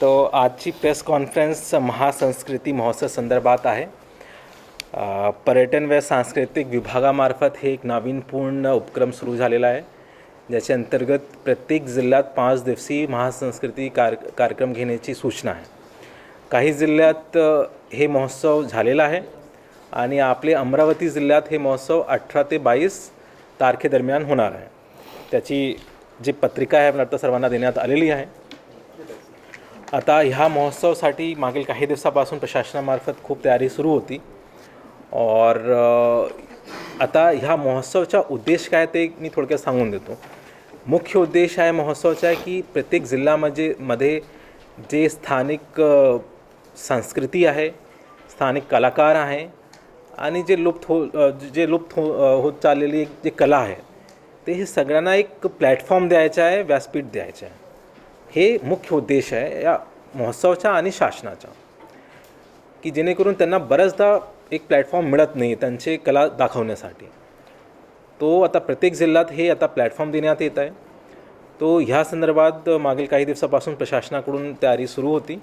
तो आजची press conference महासंस्कृती महोत्सव संदर्भात आहे. पर्यटन व सांस्कृतिक विभागामार्फत हे एक नाविन्यपूर्ण उपक्रम सुरू झालेला आहे. ज्याच्या अंतर्गत प्रत्येक जिल्ह्यात पाच दिवसीय महासंस्कृती कार कार्यक्रम घेण्याची सूचना आहे. काही जिल्ह्यात हे महोत्सव झालेला आहे आणि आपले अमरावती जिल्ह्यात हे महोत्सव अठरा ते बावीस तारखेदरम्यान होणार आहे. त्याची जी पत्रिका आहे मला आता सर्वांना देण्यात आलेली आहे. आता ह्या महोत्सवासाठी मागील काही दिवसापासून प्रशासनामार्फत खूप तयारी सुरू होती. और आता ह्या महोत्सवचा उद्देश काय ते मी थोडक्यात सांगून देतो. मुख्य उद्देश आहे महोत्सवाचा की प्रत्येक जिल्ह्यामध्ये मध्ये जे स्थानिक संस्कृती आहे स्थानिक कलाकार आहे आणि जे लुप्त हो जे लुप्त हो होत चाललेली एक जे कला आहे ते हे सगळ्यांना एक प्लॅटफॉर्म द्यायचा आहे व्यासपीठ द्यायचं आहे. हे मुख्य उद्देश आहे या महोत्सवाचा आणि शासनाचा की जेणेकरून त्यांना बऱ्याचदा एक प्लॅटफॉर्म मिळत नाही त्यांचे कला दाखवण्यासाठी. तो आता प्रत्येक जिल्ह्यात हे आता प्लॅटफॉर्म देण्यात येत आहे. तो ह्या संदर्भात मागील काही दिवसापासून प्रशासनाकडून तयारी सुरू होती.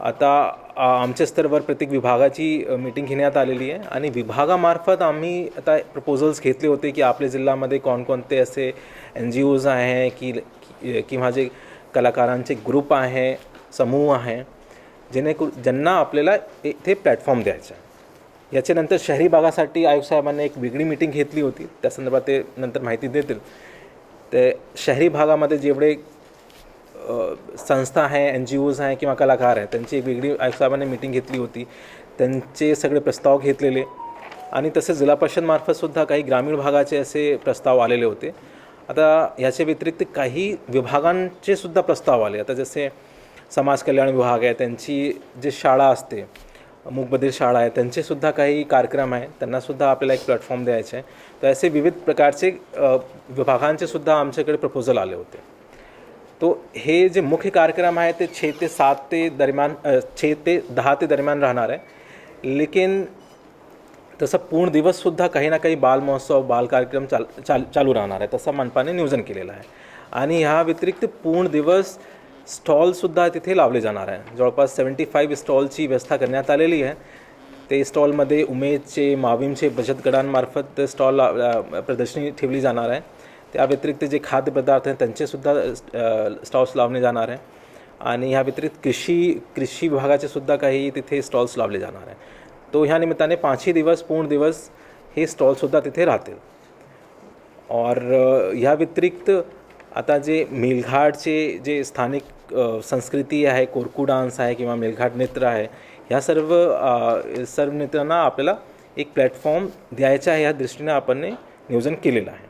आता आमच्या स्तरावर प्रत्येक विभागाची मीटिंग घेण्यात आलेली आहे. आणि विभागामार्फत आम्ही आता प्रपोजल्स घेतले होते की आपल्या जिल्ह्यामध्ये कोणकोणते असे एन जी ओज आहे की की- किंवा जे कलाकारांचे ग्रुप आहे समूह आहे जेणेकरून ज्यांना आपल्याला इथे प्लॅटफॉर्म द्यायचा आहे. याच्यानंतर शहरी भागासाठी आयुक्त साहेबांनी एक वेगळी मीटिंग घेतली होती. त्या संदर्भात ते नंतर माहिती देतील. ते शहरी भागामध्ये जेवढे संस्था आहे एन जी ओज आहे किंवा कलाकार आहे त्यांची एक वेगळी आयुक्त साहेबांनी मीटिंग घेतली होती. त्यांचे सगळे प्रस्ताव घेतलेले. आणि तसेच जिल्हा परिषदमार्फतसुद्धा काही ग्रामीण भागाचे असे प्रस्ताव आलेले होते. आता याच्या व्यतिरिक्त काही विभागांचे सुद्धा प्रस्ताव आले. आता जसे समाज कल्याण विभाग आहे त्यांची जे शाळा असते मूकबधीर शाळा आहे त्यांचेसुद्धा काही कार्यक्रम आहे त्यांनासुद्धा आपल्याला एक प्लॅटफॉर्म द्यायचे आहे. तर असे विविध प्रकारचे विभागांचे सुद्धा आमच्याकडे प्रपोजल आले होते. तो हे जे मुख्य कार्यक्रम आहे ते छे ते सात ते दरम्यान छे ते दहा ते दरम्यान राहणार आहे. लेकिन तसं पूर्ण दिवससुद्धा काही ना काही बाल महोत्सव बाल कार्यक्रम चाल चाल चालू राहणार आहे तसं मनपाने नियोजन केलेलं आहे. आणि ह्या व्यतिरिक्त पूर्ण दिवस स्टॉलसुद्धा तिथे लावले जाणार आहे. जवळपास सेवन्टी फाईव्ह स्टॉलची व्यवस्था करण्यात आलेली आहे. ते स्टॉलमध्ये उमेदचे माविमचे बचत गटांमार्फत ते स्टॉल प्रदर्शनी ठेवली जाणार आहे. त्या व्यतिरिक्त जे खाद्यपदार्थ आहेत त्यांचेसुद्धा स्टॉल्स लावले जाणार आहे. आणि ह्या व्यतिरिक्त कृषी कृषी विभागाचे सुद्धा काही तिथे स्टॉल्स लावले जाणार आहे. तो ह्या निमित्ताने पाचही दिवस पूर्ण दिवस हे स्टॉलसुद्धा तिथे राहतील. और ह्या व्यतिरिक्त आता जे मेलघाटचे जे स्थानिक संस्कृती आहे कोरकू डान्स आहे किंवा मेलघाट नृत्य आहे ह्या सर्व सर्व नृत्यांना आपल्याला एक प्लॅटफॉर्म द्यायचा आहे ह्या दृष्टीने आपण नियोजन केलेलं आहे.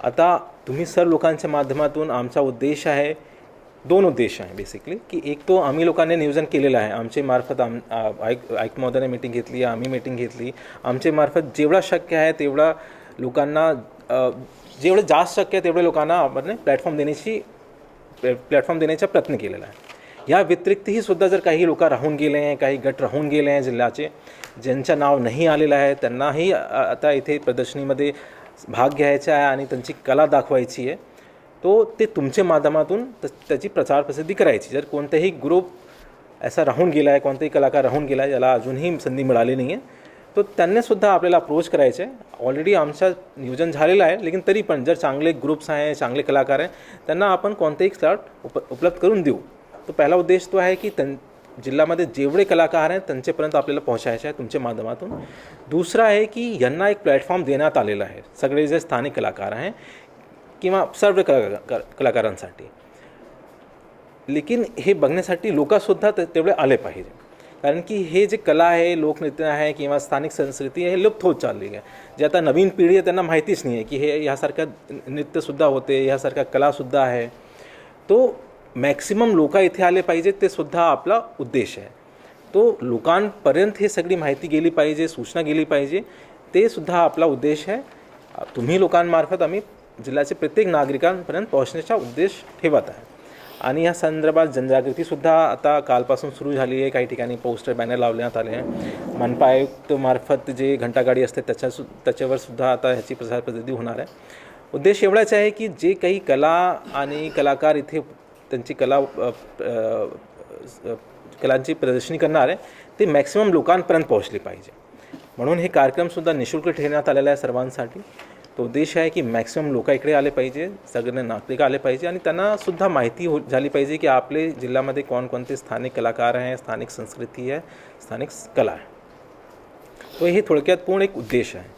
आता तुम्ही सर्व लोकांच्या माध्यमातून आमचा उद्देश आहे दोन उद्देश आहे बेसिकली की एक तो आम्ही लोकांनी नियोजन केलेलं आहे. आमचे मार्फत आम ऐक आयुक्त महोदयाने मीटिंग घेतली आम्ही मीटिंग घेतली. आमचे मार्फत जेवढा शक्य आहे तेवढा लोकांना जेवढं जास्त शक्य आहे तेवढ्या लोकांना आपण प्लॅटफॉर्म देण्याची प्लॅटफॉर्म देण्याचा प्रयत्न केलेला आहे. या व्यतिरिक्तही सुद्धा जर काही लोक राहून गेले आहे काही गट राहून गेले आहे जिल्ह्याचे ज्यांचं नाव नाही आलेलं आहे त्यांनाही आता इथे प्रदर्शनीमध्ये भाग घ्यायचा आहे आणि त्यांची कला दाखवायची आहे. तो ते तुमच्या माध्यमातून त- त्याची प्रचार प्रसिद्धी करायची. जर कोणताही ग्रुप असा राहून गेला आहे कोणताही कलाकार राहून गेला आहे ज्याला अजूनही संधी मिळाली नाही आहे तो त्यांनीसुद्धा आपल्याला अप्रोच करायचं आहे ऑलरेडी आमचं नियोजन झालेलं आहे लेकिन तरी पण जर चांगले ग्रुप्स आहे चांगले कलाकार आहे त्यांना आपण कोणतेही स्लॉट उप उपलब्ध करून देऊ. तो पहिला उद्देश तो आहे की त्यां जिल्ह्यामध्ये जेवढे कलाकार आहेत त्यांच्यापर्यंत आपल्याला पोहोचायचं आहे तुमच्या माध्यमातून. दुसरा आहे की यांना एक प्लॅटफॉर्म देण्यात आलेला आहे. सगळे जे स्थानिक कलाकार आहे किंवा सर्व कला कलाकारांसाठी. लेकिन हे बघण्यासाठी लोकसुद्धा ते- तेवढे आले पाहिजे. कारण की हे जे कला आहे लोकनृत्य आहे किंवा स्थानिक संस्कृती आहे हे लुप्त होत चालली आहे. जे आता नवीन पिढी आहे त्यांना माहितीच नाही आहे की हे ह्यासारखं नृत्यसुद्धा होते ह्यासारख्या कलासुद्धा आहे. तो मॅक्सिमम लोक इथे आले पाहिजेत ते सुद्धा आपला उद्देश आहे. तो लोकांपर्यंत हे सगळी माहिती गेली पाहिजे सूचना गेली पाहिजे ते सुद्धा आपला उद्देश आहे. तुम्ही लोकांमार्फत आम्ही जिल्ह्याचे प्रत्येक नागरिकांपर्यंत पोहोचण्याचा उद्देश ठेवत आहे. आणि या संदर्भात जनजागृतीसुद्धा आता कालपासून सुरू झाली आहे. काही ठिकाणी पोस्टर बॅनर लावण्यात आले आहे मनपा आयुक्तमार्फत जे घंटागाडी असते त्याच्या सु त्याच्यावर सुद्धा आता ह्याची प्रसार प्रसिद्धी होणार आहे. उद्देश एवढाच आहे की जे काही कला आणि कलाकार इथे त्यांची कला कलांची प्रदर्शनी करणार आहे ते मॅक्सिमम लोकांपर्यंत पोहोचली पाहिजे. म्हणून हे कार्यक्रमसुद्धा निशुल्क ठेवण्यात आलेला आहे सर्वांसाठी. तो उद्देश्य है कि मॅक्सिमम लोक इकडे आए पाजे सगळे नागरिक आए पाहिजे आणि महती माहिती हो झाली की आपले जिल्ह्यामध्ये स्थानिक कलाकार हैं स्थानिक संस्कृति है स्थानिक कला है तो हे थोड़क पूर्ण एक उद्देश्य आहे.